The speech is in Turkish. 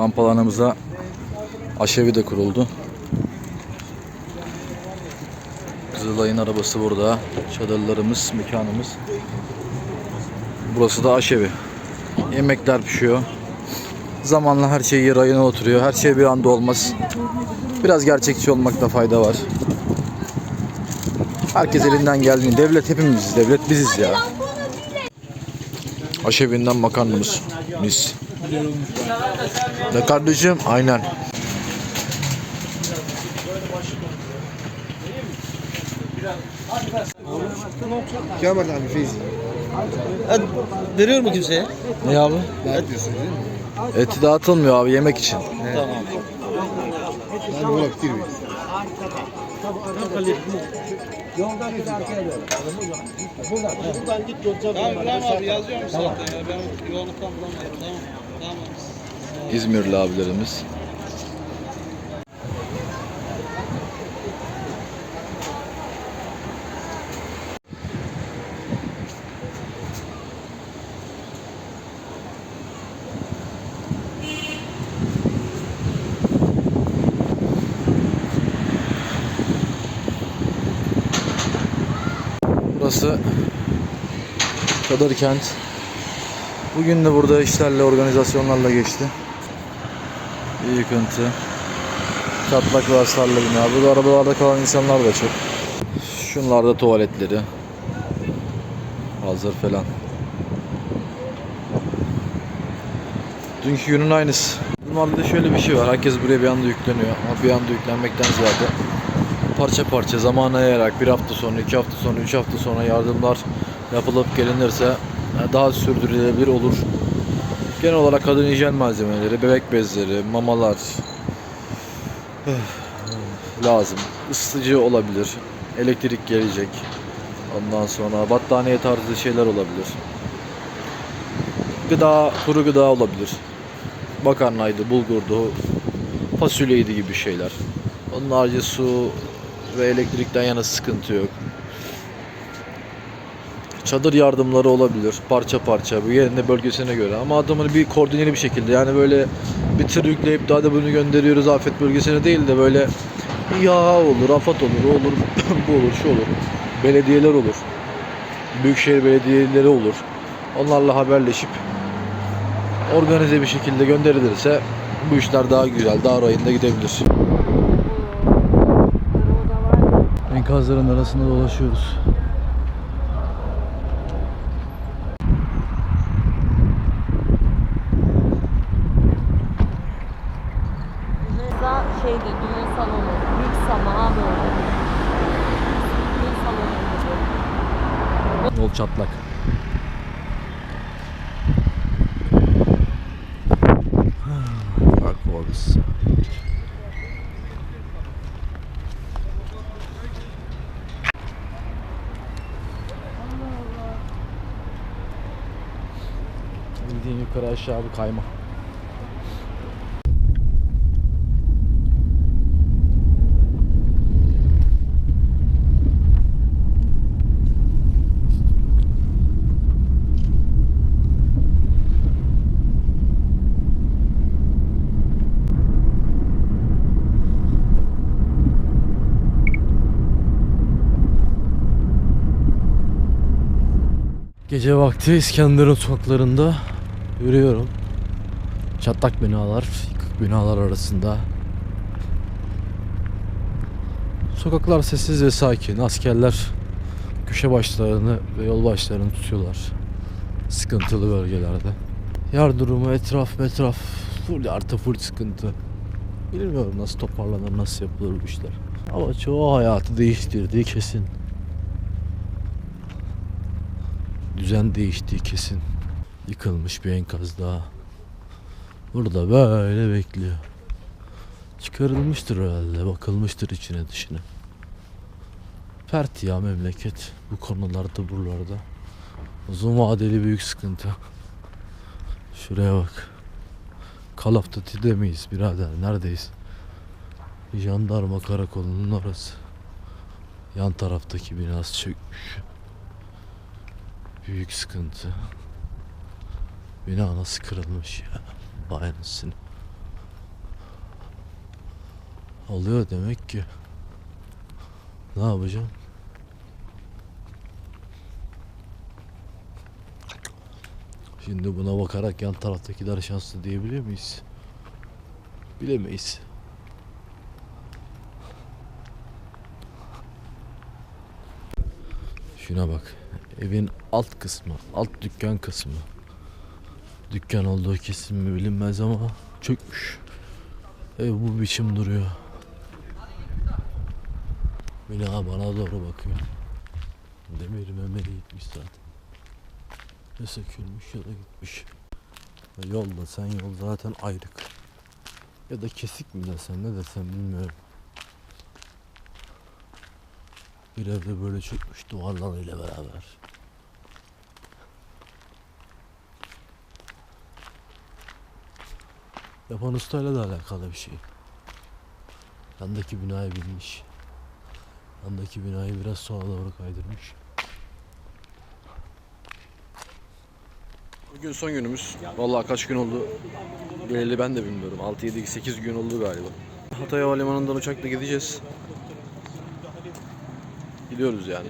Kamp alanımıza aşevi de kuruldu. Kızılay'ın arabası burada. Çadırlarımız, mekanımız. Burası da aşevi. Yemekler pişiyor. Zamanla her şey yer ayına oturuyor. Her şey bir anda olmaz. Biraz gerçekçi olmakta fayda var. Herkes elinden geldiğini. Devlet hepimiziz. Devlet biziz ya. Aşevinden makarnamız. Mis. Ne kardeşim? Aynen. Kemal abi Feyzi. Veriyor mu kimseye? Ne abi? Dağıtıyorsun değil mi? Eti dağıtılmıyor abi yemek için. Tamam. Ben bırak girmiyor. Buradan git yolca Tamam İbrahim abi yazıyorum zaten ya. Ben yoğunluktan bulamadım. Tamam. İzmirli abilerimiz. Burası Çadır Kent. Bugün de burada işlerle, organizasyonlarla geçti. Bir yıkıntı. Çatlak ve hasarlı bina. Bu arabalarda kalan insanlar da çok. Şunlar da tuvaletleri. Hazır falan. Dünkü günün aynısı. Normalde şöyle bir şey var. Herkes buraya bir anda yükleniyor. Ama bir anda yüklenmekten ziyade parça parça zamana yayarak bir hafta sonra, iki hafta sonra, üç hafta sonra yardımlar yapılıp gelinirse daha sürdürülebilir olur. Genel olarak kadın hijyen malzemeleri, bebek bezleri, mamalar lazım. Isıtıcı olabilir. Elektrik gelecek. Ondan sonra battaniye tarzı şeyler olabilir. Gıda, kuru gıda olabilir. Makarnaydı, bulgurdu, fasulyeydi gibi şeyler. Onun harici su ve elektrikten yana sıkıntı yok. Çadır yardımları olabilir parça parça. Bu yerine bölgesine göre. Ama adamın bir koordineli bir şekilde yani böyle bir tır yükleyip daha da bunu gönderiyoruz afet bölgesine değil de böyle ya olur afat olur olur bu olur şu olur. Belediyeler olur. Büyükşehir belediyeleri olur. Onlarla haberleşip organize bir şekilde gönderilirse bu işler daha güzel daha rayında gidebilir. Enkazların arasında dolaşıyoruz. Burada şeyde düğün salonu, büyük samaha böyle. Düğün salonu gibi. Yol çatlak. Bak orası. Bildiğin yukarı aşağı bir kayma. Gece vakti İskenderun sokaklarında yürüyorum. Çatlak binalar, yıkık binalar arasında. Sokaklar sessiz ve sakin. Askerler köşe başlarını ve yol başlarını tutuyorlar. Sıkıntılı bölgelerde. Yer durumu, etraf, etraf full artı full sıkıntı. Bilmiyorum nasıl toparlanır, nasıl yapılır bu işler. Ama çoğu hayatı değiştirdiği kesin. Düzen değiştiği kesin. Yıkılmış bir enkaz daha. Burada böyle bekliyor. Çıkarılmıştır herhalde, bakılmıştır içine dışına. Pert ya memleket bu konularda buralarda. Uzun vadeli büyük sıkıntı. Şuraya bak. Duty'de miyiz birader? Neredeyiz? Jandarma karakolunun orası. Yan taraftaki binası çökmüş. Büyük sıkıntı. Bina nasıl kırılmış ya. Vay anasını. Oluyor demek ki. Ne yapacağım? Şimdi buna bakarak yan taraftakiler şanslı diyebilir miyiz? Bilemeyiz. Şuna bak. Evin alt kısmı, alt dükkan kısmı. Dükkan olduğu kesin mi bilinmez ama çökmüş. Ev bu biçim duruyor. Bina bana doğru bakıyor. Demir memeli gitmiş zaten. Ya sökülmüş ya da gitmiş. Yol da sen yol zaten ayrık. Ya da kesik mi desem ne desem bilmiyorum. Bir evde böyle çökmüş duvarlarıyla beraber. Yapan ustayla da alakalı bir şey. Yandaki binayı bilmiş. Yandaki binayı biraz sola doğru kaydırmış. Bugün son günümüz. Vallahi kaç gün oldu belli ben de bilmiyorum. 6 7 8 gün oldu galiba. Hatay Havalimanı'ndan uçakla gideceğiz. Gidiyoruz yani.